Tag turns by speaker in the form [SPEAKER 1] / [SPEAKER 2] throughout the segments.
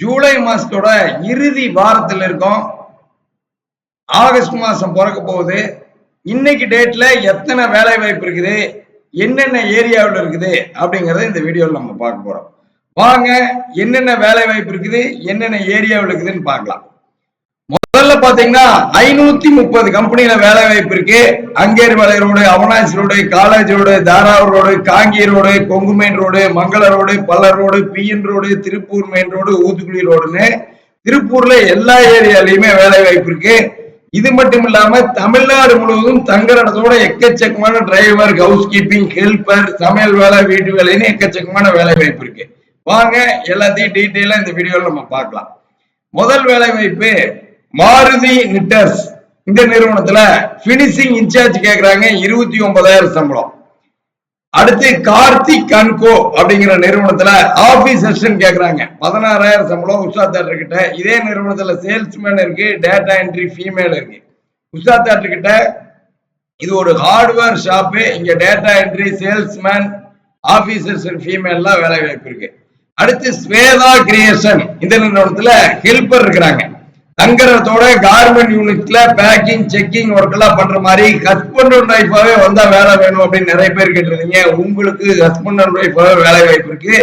[SPEAKER 1] ஜூலை மாசத்தோட இறுதி வாரத்தில் இருக்கோம். ஆகஸ்ட் மாசம் பிறக்க போகுது. இன்னைக்கு டேட்ல எத்தனை வேலை வாய்ப்பு இருக்குது என்னென்ன ஏரியாவில் இருக்குது அப்படிங்கறத இந்த வீடியோவில் நம்ம பார்க்க போறோம். வாங்க என்னென்ன வேலை வாய்ப்பு இருக்குது என்னென்ன ஏரியாவில் இருக்குதுன்னு பார்க்கலாம். பாத்தீங்கன்னா ஐநூத்தி முப்பது கம்பெனியில வேலை வாய்ப்பு இருக்கு. அங்கேரி மலை road Avinashi road college road Tharavur road காங்கி road Kongu main road மங்கள road Pallar road PN road Tiruppur main road Uthukuli ரோடுன்னு திருப்பூர்ல எல்லா ஏரியாலையுமே வேலை வாய்ப்பு இருக்கு. இது மட்டும் இல்லாம தமிழ்நாடு முழுவதும் தங்குறதோட எக்கச்சக்கமான டிரைவர் ஹவுஸ் கீப்பிங் ஹெல்பர் சமையல் வேலை வீட்டு வேலைன்னு எக்கச்சக்கமான வேலை வாய்ப்பு இருக்கு. வாங்க எல்லாத்தையும் டீட்டெயிலா இந்த வீடியோல நம்ம பார்க்கலாம். முதல் வேலை வாய்ப்பு மாருதி நிட்டர்ஸ் இந்த நிறுவனத்துல பினிஷிங் இன்சார்ஜ் கேக்குறாங்க இருபத்தி ஒன்பதாயிரம் சம்பளம். அடுத்து கார்த்திக் கன்கோ அப்படிங்கிற நிறுவனத்துல ஆபீஸ் அசிஸ்டன்ட் கேக்குறாங்க. பதினாறாயிரம் சம்பளம் உஷா தேட்டர் கிட்ட. இதே நிறுவனத்துல சேல்ஸ்மேன் இருக்கு டேட்டா என்ட்ரி ஃபீமேல் இருக்கு. உஷா தேட்டர் கிட்ட இது ஒரு ஹார்ட்வேர் ஷாப்பு இங்க டேட்டா என்ட்ரி சேல்ஸ்மேன் ஆபீசர்ஸ் ஃபீமேல்லாம் வேலை வாய்ப்பு இருக்கு. அடுத்து ஸ்வேதா கிரியேஷன் இந்த நிறுவனத்துல ஹெல்பர் இருக்கிறாங்க. தங்கறதோட கார்மெண்ட் யூனிட்ல பேக்கிங் செக்கிங் ஒர்க் எல்லாம் பண்ற மாதிரி ஹஸ்பண்ட் அண்ட் ஒய்ஃபாவே வந்தா வேலை வேணும் அப்படின்னு நிறைய பேர் கேட்டிருந்தீங்க. உங்களுக்கு ஹஸ்பண்ட் அண்ட் ஒய்ஃபாவே வேலை வாய்ப்பு இருக்கு.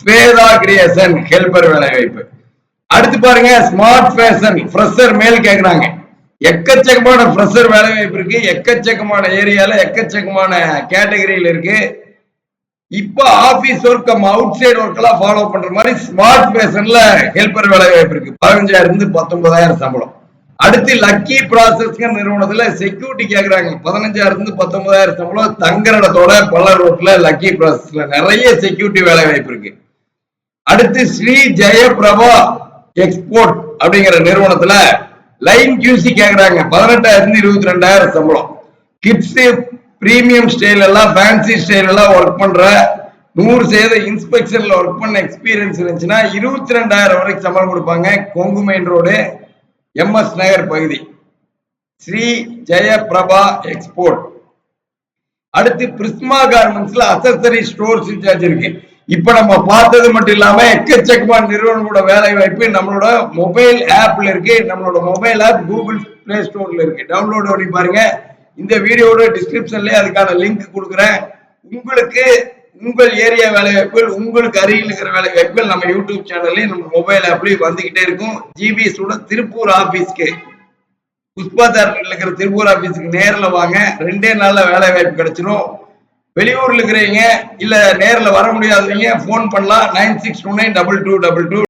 [SPEAKER 1] ஸ்வேதா கிரியேஷன் ஹெல்பர் வேலை வாய்ப்பு. அடுத்து பாருங்க ஸ்மார்ட் ஃபேஷன் ஃப்ரெஷர் மேல் கேக்குறாங்க. எக்கச்சக்கமான ஃப்ரெஷர் வேலை வாய்ப்பு இருக்கு. எக்கச்சக்கமான ஏரியால எக்கச்சக்கமான கேட்டகரியில இருக்கு. இப்ப office work cum outside work எல்லாம் ஃபாலோ பண்ற மாதிரி ஸ்மார்ட் பேஷன்ல ஹெல்பர் வேலை வாய்ப்பு இருக்கு. பதினஞ்சாயிரம் இருந்து பத்தொன்பதாயிரம் சம்பளம். அடுத்து லக்கி ப்ராசஸ்ங்க நிறுவனத்துல செக்யூரிட்டி கேக்குறாங்க. பதினஞ்சாயிரம் இருந்து பத்தொன்பதாயிரம் சம்பளம் தங்குற இடத்தோட பல ரோட்ல லக்கி ப்ராசஸ்ல நிறைய செக்யூரிட்டி வேலை வாய்ப்பு இருக்கு. அடுத்து ஸ்ரீ ஜெயபிரபா எக்ஸ்போர்ட் அப்படிங்கிற நிறுவனத்துல லைன் கியூசி கேக்குறாங்க. பதினெட்டாயிரம் இருந்து இருபத்தி ரெண்டாயிரம் சம்பளம். கிட்ஸ் பிரீமியம் ஸ்டைல் எல்லாம் ஃபேன்சி ஸ்டைல் எல்லாம் ஒர்க் பண்ற நூறு சதவீத இன்ஸ்பெக்ஷன்ல ஒர்க் பண்ண எக்ஸ்பீரியன்ஸ் இருந்துச்சுன்னா இருபத்தி ரெண்டாயிரம் வரைக்கும் சம்பளம் கொடுப்பாங்க Kongu main road MS Nagar பகுதி. ஸ்ரீ ஜெயபிரபா எக்ஸ்போர்ட் அடுத்து பிரிஸ்மா கார்மெண்ட்ஸ்ல அசசரி ஸ்டோர்ஸ் இன்சார்ஜ் இருக்கு. இப்ப நம்ம பார்த்தது மட்டும் இல்லாம எக்கச்சக்கமான நிறுவனங்களோட வேலை வாய்ப்பு நம்மளோட மொபைல் ஆப்ல இருக்கு. நம்மளோட மொபைல் ஆப் கூகுள் பிளே ஸ்டோர்ல இருக்கு. டவுன்லோட் பண்ணி பாருங்க. இந்த வீடியோட டிஸ்கிரிப்ஷன்லேயே அதுக்கான லிங்க் கொடுக்குறேன். உங்களுக்கு உங்கள் ஏரியா வேலை வாய்ப்புகள் உங்களுக்கு அருகில் இருக்கிற வேலை வாய்ப்புகள் நம்ம யூடியூப் சேனல்லையும் நம்ம மொபைல் ஆப்லயும் வந்துகிட்டே இருக்கும். ஜிபிஎஸோட திருப்பூர் ஆபீஸ்க்கு புஷ்பா தேட்டரில் இருக்கிற திருப்பூர் ஆபீஸ்க்கு நேரில் வாங்க. ரெண்டே நாளில் வேலை வாய்ப்பு கிடைச்சிரும். வெளியூர்ல இருக்கிறவங்க இல்ல நேரில் வர முடியாதவங்க ஃபோன் பண்ணலாம். Nine six two nine double two double two